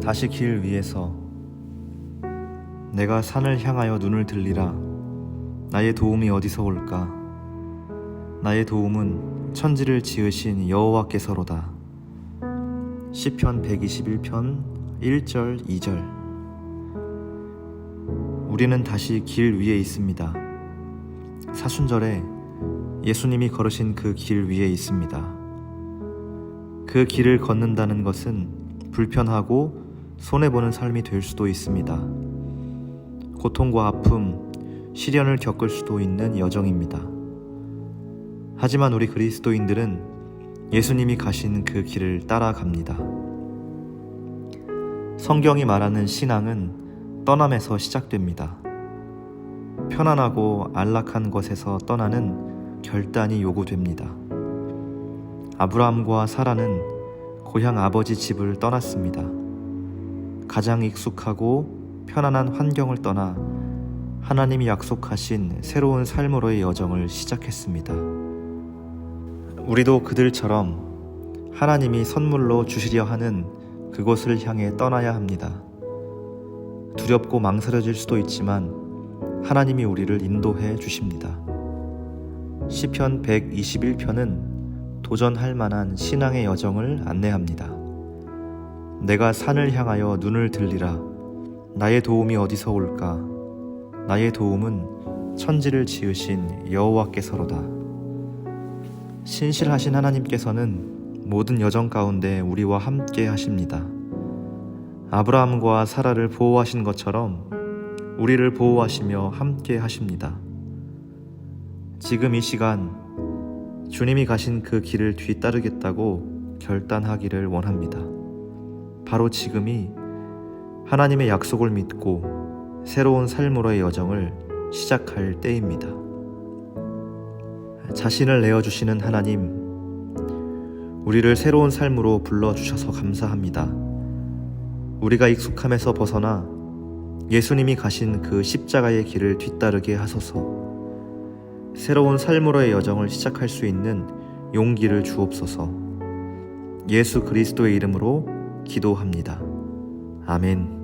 다시 길 위에서 내가 산을 향하여 눈을 들리라. 나의 도움이 어디서 올까? 나의 도움은 천지를 지으신 여호와께서로다. 시편 121편 1절 2절. 우리는 다시 길 위에 있습니다. 사순절에 예수님이 걸으신 그 길 위에 있습니다. 그 길을 걷는다는 것은 불편하고 손해보는 삶이 될 수도 있습니다. 고통과 아픔, 시련을 겪을 수도 있는 여정입니다. 하지만 우리 그리스도인들은 예수님이 가신 그 길을 따라갑니다. 성경이 말하는 신앙은 떠남에서 시작됩니다. 편안하고 안락한 것에서 떠나는 결단이 요구됩니다. 아브라함과 사라는 고향 아버지 집을 떠났습니다. 가장 익숙하고 편안한 환경을 떠나 하나님이 약속하신 새로운 삶으로의 여정을 시작했습니다. 우리도 그들처럼 하나님이 선물로 주시려 하는 그곳을 향해 떠나야 합니다. 두렵고 망설여질 수도 있지만 하나님이 우리를 인도해 주십니다. 시편 121편은 도전할 만한 신앙의 여정을 안내합니다. 내가 산을 향하여 눈을 들리라. 나의 도움이 어디서 올까? 나의 도움은 천지를 지으신 여호와께서로다. 신실하신 하나님께서는 모든 여정 가운데 우리와 함께 하십니다. 아브라함과 사라를 보호하신 것처럼 우리를 보호하시며 함께 하십니다. 지금 이 시간 주님이 가신 그 길을 뒤따르겠다고 결단하기를 원합니다. 바로 지금이 하나님의 약속을 믿고 새로운 삶으로의 여정을 시작할 때입니다. 자신을 내어주시는 하나님, 우리를 새로운 삶으로 불러주셔서 감사합니다. 우리가 익숙함에서 벗어나 예수님이 가신 그 십자가의 길을 뒤따르게 하소서. 새로운 삶으로의 여정을 시작할 수 있는 용기를 주옵소서. 예수 그리스도의 이름으로 기도합니다. 아멘.